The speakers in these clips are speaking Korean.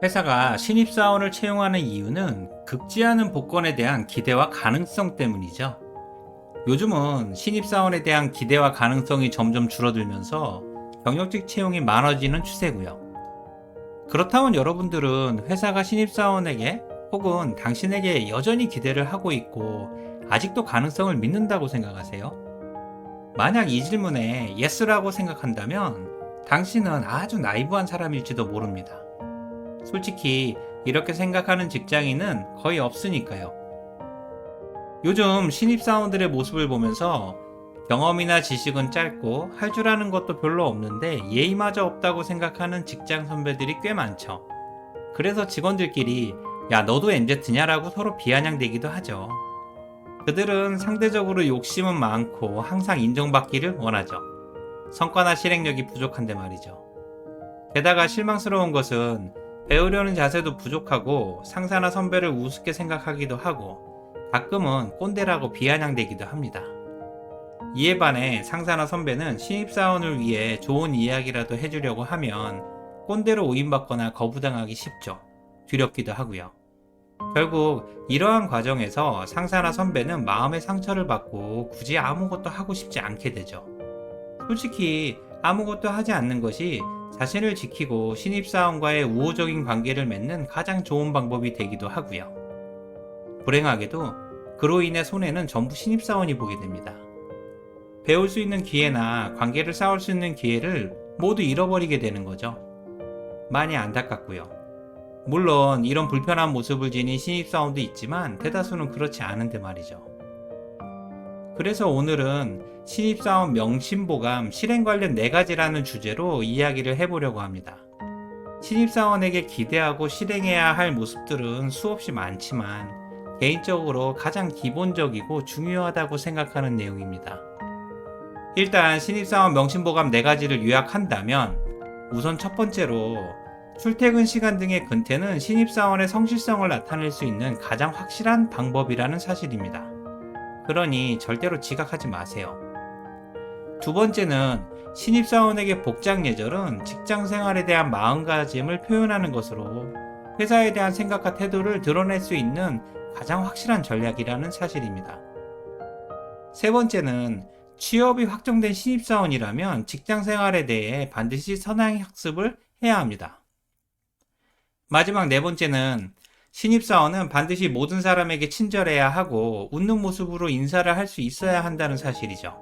회사가 신입사원을 채용하는 이유는 극지 않은 복권에 대한 기대와 가능성 때문이죠. 요즘은 신입사원에 대한 기대와 가능성이 점점 줄어들면서 경력직 채용이 많아지는 추세고요. 그렇다면 여러분들은 회사가 신입사원에게 혹은 당신에게 여전히 기대를 하고 있고 아직도 가능성을 믿는다고 생각하세요? 만약 이 질문에 예스라고 생각한다면 당신은 아주 나이브한 사람일지도 모릅니다. 솔직히 이렇게 생각하는 직장인은 거의 없으니까요. 요즘 신입사원들의 모습을 보면서 경험이나 지식은 짧고 할 줄 아는 것도 별로 없는데 예의마저 없다고 생각하는 직장 선배들이 꽤 많죠. 그래서 직원들끼리 야 너도 MZ냐라고 서로 비아냥대기도 하죠. 그들은 상대적으로 욕심은 많고 항상 인정받기를 원하죠. 성과나 실행력이 부족한데 말이죠. 게다가 실망스러운 것은 배우려는 자세도 부족하고 상사나 선배를 우습게 생각하기도 하고 가끔은 꼰대라고 비아냥대기도 합니다. 이에 반해 상사나 선배는 신입사원을 위해 좋은 이야기라도 해주려고 하면 꼰대로 오인받거나 거부당하기 쉽죠. 두렵기도 하고요. 결국 이러한 과정에서 상사나 선배는 마음의 상처를 받고 굳이 아무것도 하고 싶지 않게 되죠. 솔직히 아무것도 하지 않는 것이 자신을 지키고 신입사원과의 우호적인 관계를 맺는 가장 좋은 방법이 되기도 하고요. 불행하게도 그로 인해 손해는 전부 신입사원이 보게 됩니다. 배울 수 있는 기회나 관계를 쌓을 수 있는 기회를 모두 잃어버리게 되는 거죠. 많이 안타깝고요. 물론 이런 불편한 모습을 지닌 신입사원도 있지만 대다수는 그렇지 않은데 말이죠. 그래서 오늘은 신입사원 명심보감 실행 관련 4가지라는 주제로 이야기를 해보려고 합니다. 신입사원에게 기대하고 실행해야 할 모습들은 수없이 많지만 개인적으로 가장 기본적이고 중요하다고 생각하는 내용입니다. 일단 신입사원 명심보감 4가지를 요약한다면 우선 첫 번째로 출퇴근 시간 등의 근태는 신입사원의 성실성을 나타낼 수 있는 가장 확실한 방법이라는 사실입니다. 그러니 절대로 지각하지 마세요. 두 번째는 신입사원에게 복장 예절은 직장 생활에 대한 마음가짐을 표현하는 것으로 회사에 대한 생각과 태도를 드러낼 수 있는 가장 확실한 전략이라는 사실입니다. 세 번째는 취업이 확정된 신입사원이라면 직장 생활에 대해 반드시 선행 학습을 해야 합니다. 마지막 네 번째는 신입사원은 반드시 모든 사람에게 친절해야 하고 웃는 모습으로 인사를 할 수 있어야 한다는 사실이죠.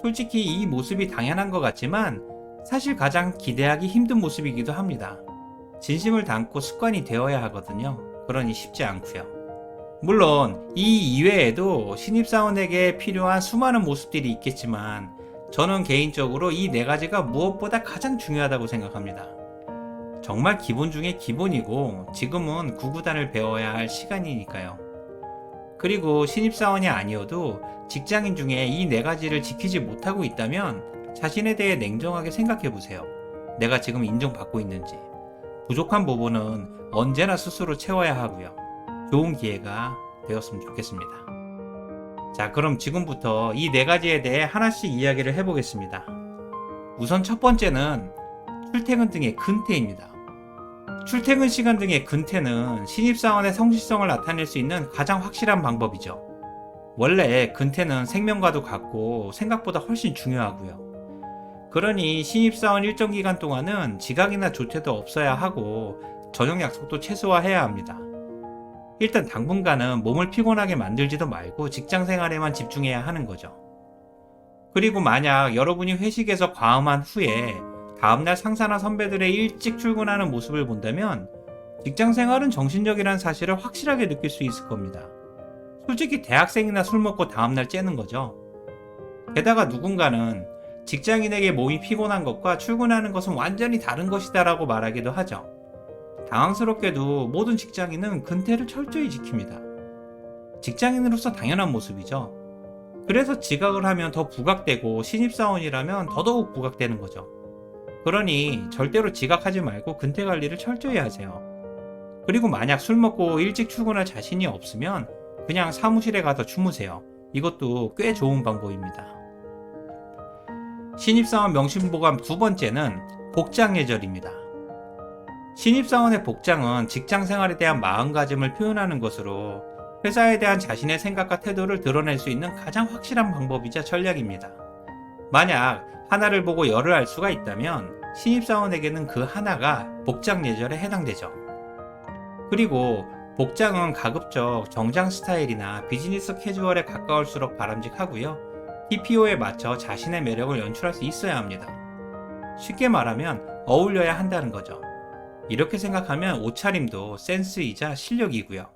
솔직히 이 모습이 당연한 것 같지만 사실 가장 기대하기 힘든 모습이기도 합니다. 진심을 담고 습관이 되어야 하거든요. 그러니 쉽지 않고요. 물론 이 이외에도 신입사원에게 필요한 수많은 모습들이 있겠지만 저는 개인적으로 이 네 가지가 무엇보다 가장 중요하다고 생각합니다. 정말 기본 중에 기본이고 지금은 구구단을 배워야 할 시간이니까요. 그리고 신입사원이 아니어도 직장인 중에 이 네 가지를 지키지 못하고 있다면 자신에 대해 냉정하게 생각해 보세요. 내가 지금 인정받고 있는지. 부족한 부분은 언제나 스스로 채워야 하고요. 좋은 기회가 되었으면 좋겠습니다. 자, 그럼 지금부터 이 네 가지에 대해 하나씩 이야기를 해보겠습니다. 우선 첫 번째는 출퇴근 등의 근태입니다. 출퇴근 시간 등의 근태는 신입사원의 성실성을 나타낼 수 있는 가장 확실한 방법이죠. 원래 근태는 생명과도 같고 생각보다 훨씬 중요하고요. 그러니 신입사원 일정 기간 동안은 지각이나 조퇴도 없어야 하고 저녁 약속도 최소화해야 합니다. 일단 당분간은 몸을 피곤하게 만들지도 말고 직장 생활에만 집중해야 하는 거죠. 그리고 만약 여러분이 회식에서 과음한 후에 다음날 상사나 선배들의 일찍 출근하는 모습을 본다면 직장 생활은 정신적이라는 사실을 확실하게 느낄 수 있을 겁니다. 솔직히 대학생이나 술 먹고 다음날 째는 거죠. 게다가 누군가는 직장인에게 몸이 피곤한 것과 출근하는 것은 완전히 다른 것이다라고 말하기도 하죠. 당황스럽게도 모든 직장인은 근태를 철저히 지킵니다. 직장인으로서 당연한 모습이죠. 그래서 지각을 하면 더 부각되고 신입사원이라면 더더욱 부각되는 거죠. 그러니 절대로 지각하지 말고 근태 관리를 철저히 하세요. 그리고 만약 술 먹고 일찍 출근할 자신이 없으면 그냥 사무실에 가서 주무세요. 이것도 꽤 좋은 방법입니다. 신입사원 명심보감 두 번째는 복장 예절입니다. 신입사원의 복장은 직장 생활에 대한 마음가짐을 표현하는 것으로 회사에 대한 자신의 생각과 태도를 드러낼 수 있는 가장 확실한 방법이자 전략입니다. 만약 하나를 보고 열을 알 수가 있다면 신입사원에게는 그 하나가 복장 예절에 해당되죠. 그리고 복장은 가급적 정장 스타일이나 비즈니스 캐주얼에 가까울수록 바람직하고요. TPO에 맞춰 자신의 매력을 연출할 수 있어야 합니다. 쉽게 말하면 어울려야 한다는 거죠. 이렇게 생각하면 옷차림도 센스이자 실력이고요.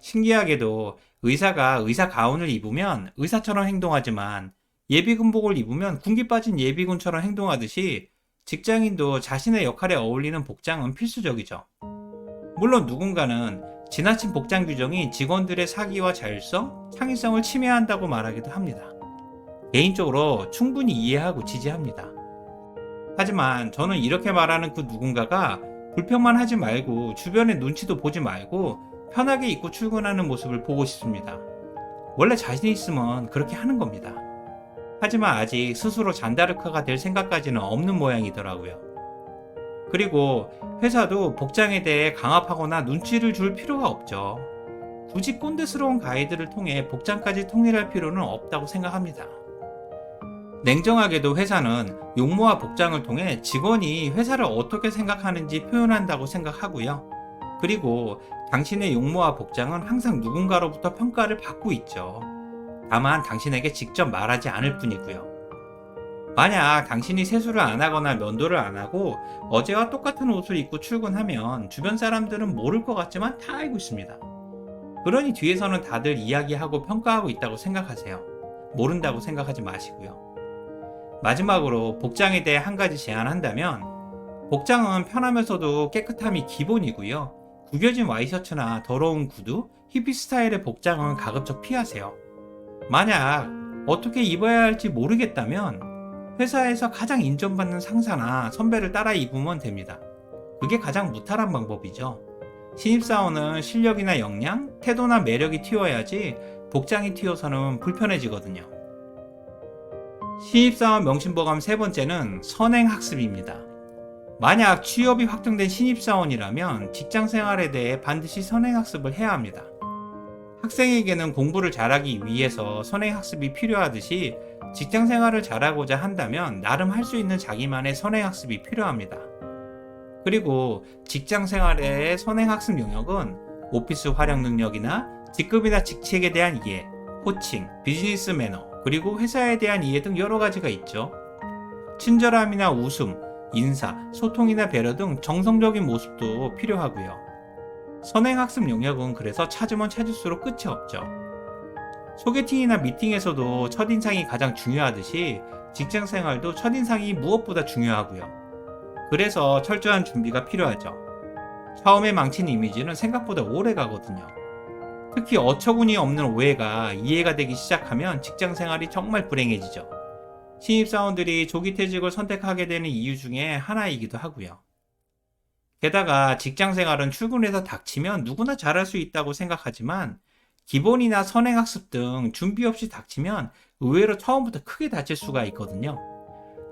신기하게도 의사가 의사 가운을 입으면 의사처럼 행동하지만 예비군복을 입으면 군기 빠진 예비군처럼 행동하듯이 직장인도 자신의 역할에 어울리는 복장은 필수적이죠. 물론 누군가는 지나친 복장 규정이 직원들의 사기와 자율성, 창의성을 침해한다고 말하기도 합니다. 개인적으로 충분히 이해하고 지지합니다. 하지만 저는 이렇게 말하는 그 누군가가 불평만 하지 말고 주변의 눈치도 보지 말고 편하게 입고 출근하는 모습을 보고 싶습니다. 원래 자신 있으면 그렇게 하는 겁니다. 하지만 아직 스스로 잔다르크가 될 생각까지는 없는 모양이더라고요. 그리고 회사도 복장에 대해 강압하거나 눈치를 줄 필요가 없죠. 굳이 꼰대스러운 가이드를 통해 복장까지 통일할 필요는 없다고 생각합니다. 냉정하게도 회사는 용모와 복장을 통해 직원이 회사를 어떻게 생각하는지 표현한다고 생각하고요. 그리고 당신의 용모와 복장은 항상 누군가로부터 평가를 받고 있죠. 다만 당신에게 직접 말하지 않을 뿐이고요. 만약 당신이 세수를 안 하거나 면도를 안 하고 어제와 똑같은 옷을 입고 출근하면 주변 사람들은 모를 것 같지만 다 알고 있습니다. 그러니 뒤에서는 다들 이야기하고 평가하고 있다고 생각하세요. 모른다고 생각하지 마시고요. 마지막으로 복장에 대해 한 가지 제안한다면 복장은 편하면서도 깨끗함이 기본이고요. 구겨진 와이셔츠나 더러운 구두, 히피 스타일의 복장은 가급적 피하세요. 만약 어떻게 입어야 할지 모르겠다면 회사에서 가장 인정받는 상사나 선배를 따라 입으면 됩니다. 그게 가장 무탈한 방법이죠. 신입사원은 실력이나 역량, 태도나 매력이 튀어야지 복장이 튀어서는 불편해지거든요. 신입사원 명심보감 세 번째는 선행학습입니다. 만약 취업이 확정된 신입사원이라면 직장 생활에 대해 반드시 선행학습을 해야 합니다. 학생에게는 공부를 잘하기 위해서 선행학습이 필요하듯이 직장 생활을 잘하고자 한다면 나름 할 수 있는 자기만의 선행학습이 필요합니다. 그리고 직장 생활의 선행학습 영역은 오피스 활용 능력이나 직급이나 직책에 대한 이해, 호칭, 비즈니스 매너, 그리고 회사에 대한 이해 등 여러 가지가 있죠. 친절함이나 웃음, 인사, 소통이나 배려 등 정성적인 모습도 필요하고요. 선행학습 영역은 그래서 찾으면 찾을수록 끝이 없죠. 소개팅이나 미팅에서도 첫인상이 가장 중요하듯이 직장 생활도 첫인상이 무엇보다 중요하고요. 그래서 철저한 준비가 필요하죠. 처음에 망친 이미지는 생각보다 오래 가거든요. 특히 어처구니 없는 오해가 이해가 되기 시작하면 직장 생활이 정말 불행해지죠. 신입사원들이 조기 퇴직을 선택하게 되는 이유 중에 하나이기도 하고요. 게다가 직장 생활은 출근해서 닥치면 누구나 잘할 수 있다고 생각하지만 기본이나 선행학습 등 준비 없이 닥치면 의외로 처음부터 크게 다칠 수가 있거든요.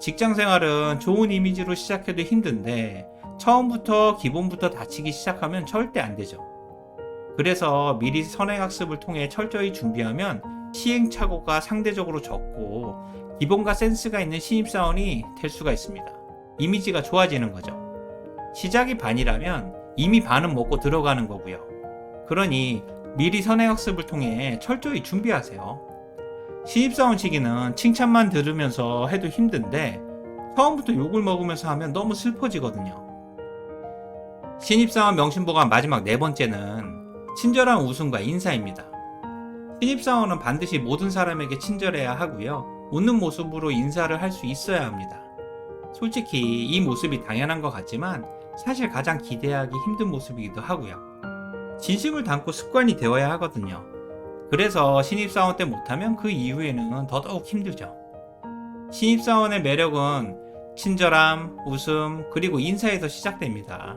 직장 생활은 좋은 이미지로 시작해도 힘든데 처음부터 기본부터 다치기 시작하면 절대 안 되죠. 그래서 미리 선행학습을 통해 철저히 준비하면 시행착오가 상대적으로 적고 기본과 센스가 있는 신입사원이 될 수가 있습니다. 이미지가 좋아지는 거죠. 시작이 반이라면 이미 반은 먹고 들어가는 거고요. 그러니 미리 선행학습을 통해 철저히 준비하세요. 신입사원 시기는 칭찬만 들으면서 해도 힘든데 처음부터 욕을 먹으면서 하면 너무 슬퍼지거든요. 신입사원 명심보관 마지막 네 번째는 친절한 웃음과 인사입니다. 신입사원은 반드시 모든 사람에게 친절해야 하고요. 웃는 모습으로 인사를 할 수 있어야 합니다. 솔직히 이 모습이 당연한 것 같지만 사실 가장 기대하기 힘든 모습이기도 하고요. 진심을 담고 습관이 되어야 하거든요. 그래서 신입사원 때 못하면 그 이후에는 더더욱 힘들죠. 신입사원의 매력은 친절함, 웃음, 그리고 인사에서 시작됩니다.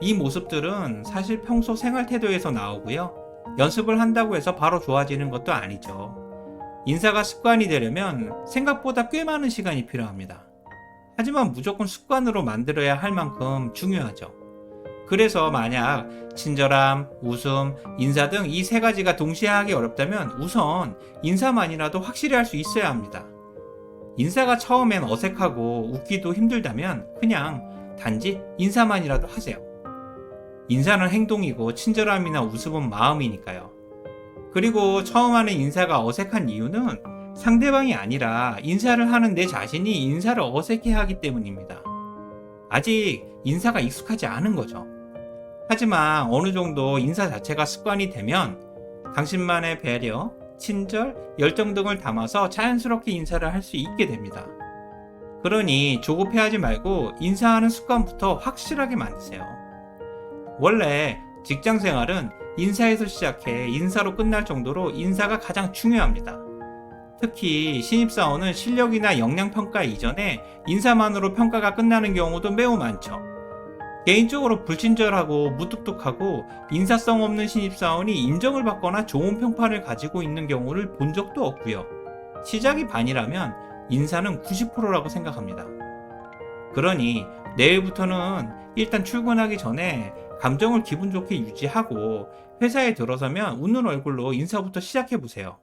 이 모습들은 사실 평소 생활 태도에서 나오고요. 연습을 한다고 해서 바로 좋아지는 것도 아니죠. 인사가 습관이 되려면 생각보다 꽤 많은 시간이 필요합니다. 하지만 무조건 습관으로 만들어야 할 만큼 중요하죠. 그래서 만약 친절함, 웃음, 인사 등 이 세 가지가 동시에 하기 어렵다면 우선 인사만이라도 확실히 할 수 있어야 합니다. 인사가 처음엔 어색하고 웃기도 힘들다면 그냥 단지 인사만이라도 하세요. 인사는 행동이고 친절함이나 웃음은 마음이니까요. 그리고 처음 하는 인사가 어색한 이유는 상대방이 아니라 인사를 하는 내 자신이 인사를 어색해 하기 때문입니다. 아직 인사가 익숙하지 않은 거죠. 하지만 어느 정도 인사 자체가 습관이 되면 당신만의 배려, 친절, 열정 등을 담아서 자연스럽게 인사를 할 수 있게 됩니다. 그러니 조급해하지 말고 인사하는 습관부터 확실하게 만드세요. 원래 직장 생활은 인사에서 시작해 인사로 끝날 정도로 인사가 가장 중요합니다. 특히 신입사원은 실력이나 역량 평가 이전에 인사만으로 평가가 끝나는 경우도 매우 많죠. 개인적으로 불친절하고 무뚝뚝하고 인사성 없는 신입사원이 인정을 받거나 좋은 평판을 가지고 있는 경우를 본 적도 없고요. 시작이 반이라면 인사는 90%라고 생각합니다. 그러니 내일부터는 일단 출근하기 전에 감정을 기분 좋게 유지하고 회사에 들어서면 웃는 얼굴로 인사부터 시작해 보세요.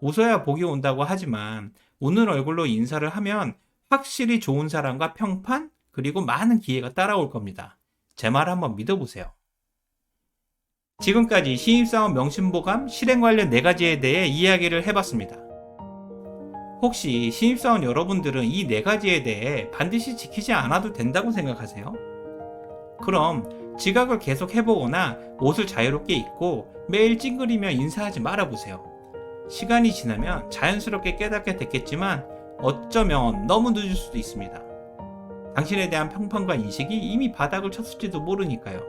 웃어야 복이 온다고 하지만 웃는 얼굴로 인사를 하면 확실히 좋은 사람과 평판 그리고 많은 기회가 따라올 겁니다. 제 말 한번 믿어보세요. 지금까지 신입사원 명심보감 실행 관련 4가지에 대해 이야기를 해봤습니다. 혹시 신입사원 여러분들은 이 4가지에 대해 반드시 지키지 않아도 된다고 생각하세요? 그럼 지각을 계속 해보거나 옷을 자유롭게 입고 매일 찡그리며 인사하지 말아보세요. 시간이 지나면 자연스럽게 깨닫게 됐겠지만 어쩌면 너무 늦을 수도 있습니다. 당신에 대한 평판과 인식이 이미 바닥을 쳤을지도 모르니까요.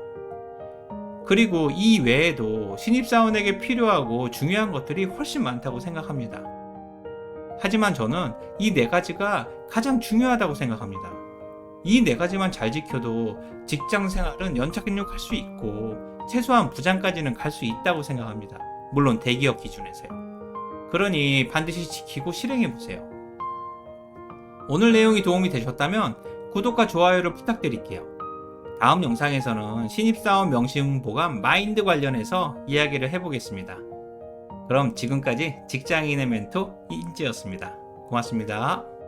그리고 이 외에도 신입사원에게 필요하고 중요한 것들이 훨씬 많다고 생각합니다. 하지만 저는 이 네 가지가 가장 중요하다고 생각합니다. 이 네 가지만 잘 지켜도 직장 생활은 연착륙할 수 있고 최소한 부장까지는 갈 수 있다고 생각합니다. 물론 대기업 기준에서요. 그러니 반드시 지키고 실행해 보세요. 오늘 내용이 도움이 되셨다면 구독과 좋아요를 부탁드릴게요. 다음 영상에서는 신입사원 명심보감 마인드 관련해서 이야기를 해보겠습니다. 그럼 지금까지 직장인의 멘토 인지였습니다. 고맙습니다.